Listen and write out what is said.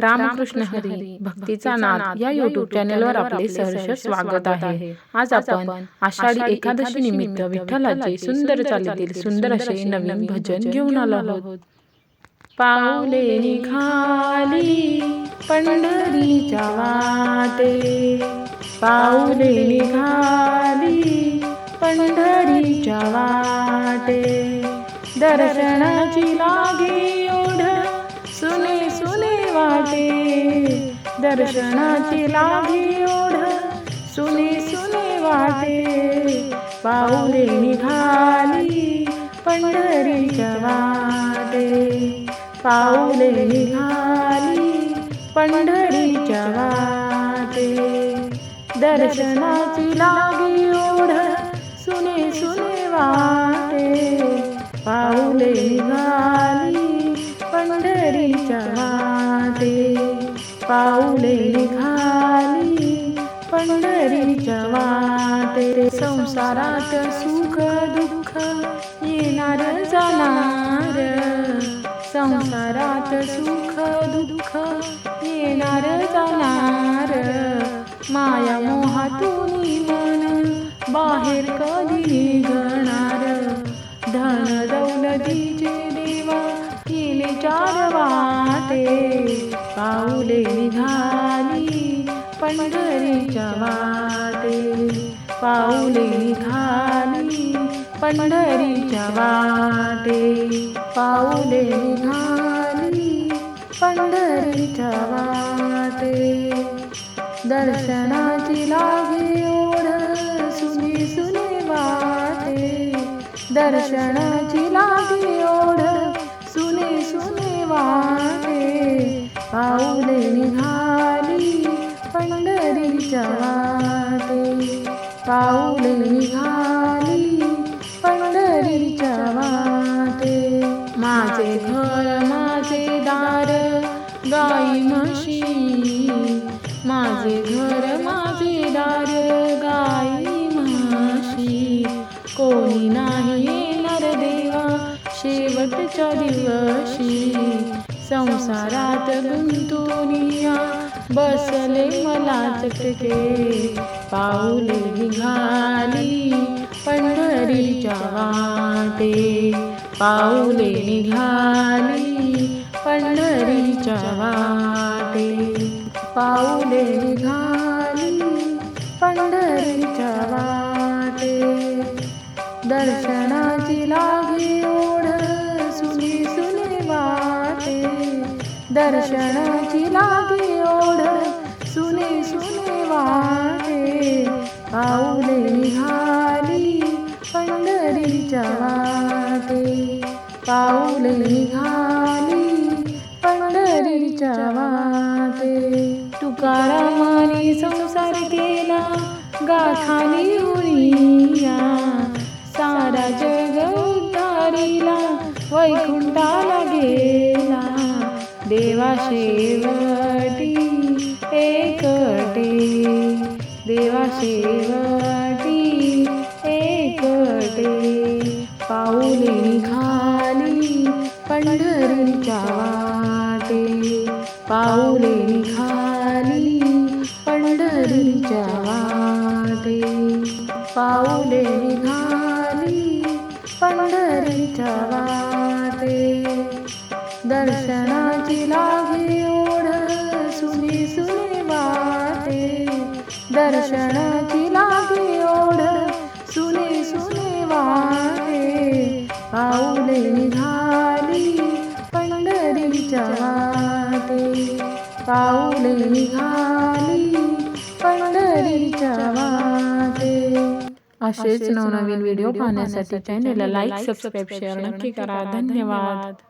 रामकृष्ण हरी भक्तीचा नाद या युट्यूब चॅनेलवर आपले सहर्ष स्वागत आहे. आज आपण आषाढी एकादशी निमित्त विठ्ठलाचे सुंदर चालीतील सुंदर असे नवीन भजन घेऊन आलो आहोत. पाऊले निघाली पंढरीच्या वाटे. पाऊले निघाली पंढरीच्या वाटे. दर्शनाची लागे ओढ. सुने सुने वाटे दर्शनाची लागी ओढ सुने सुने वाटे. पाऊले निघाली पंढरीच्या वाटे. पाऊले निघाली पंढरीच्या वाटे. दर्शनाची लागे पाऊले निघाली पंढरीच्या वाटे संसारात सुख दुःख येणार जाणार. संसारात सुख दुःख येणार जाणार. माया मोहातून मन बाहेर कधी पाऊले निघाली पंढरीच्या वाटे. पाऊले निघाली पंढरीच्या वाटे. पाऊले निघाली पंढरीच्या वाटे. दर्शनाची लागे ओढ सुनी सुने वाटे. दर्शनाची लागे ओढ सुने सुने वाटे. पाऊले निघाली पंढरीच्या वाटे पाऊले निघाली पंढरीच्या वाटे माझे घर माझे दार गाई म्हशी. माझे घर माझे दार गाई म्हशी. कोणी नाही येणार देवा शेवटच्या दिवशी. संसारात गुंतुनिया बसले मला चटके. पाऊले निघाली पंढरीच्या वाटे. पाऊले निघाली पंढरीच्या वाटे. पाऊले निघाली पंढरीच्या वाटे. दर्शनाची लागे ओळ दर्शनाची लागे ओढ सुने सुने वाटे. पाऊले निघाली पंढरीच्या वाटे. पाऊले निघाली पंढरीच्या वाटे. तुकारामाने संसार केला गाथानी उरिया सारा जग उद्धारीला वैकुंठाला गेला. देवा शेवटी एकटे देवा शेवटी एकटे. पाऊले निघाली पंढरीच्या वाटे पाऊले निघाली पंढरीच्या वाटे. पाऊले निघाली पंढरीच्या वाटे. दर्शनाची लागे ओढ सुनी सुने वाटे दर्शनाची लागे ओढ सुने सुने वाटे पाऊले निघाली पंढरीच्या वाटे. पाऊले निघाली पंढरीच्या वाटे. असेच नवनवीन व्हिडिओ पाहण्यासाठी चॅनेलला लाईक सबस्क्राईब शेअर नक्की करा. धन्यवाद.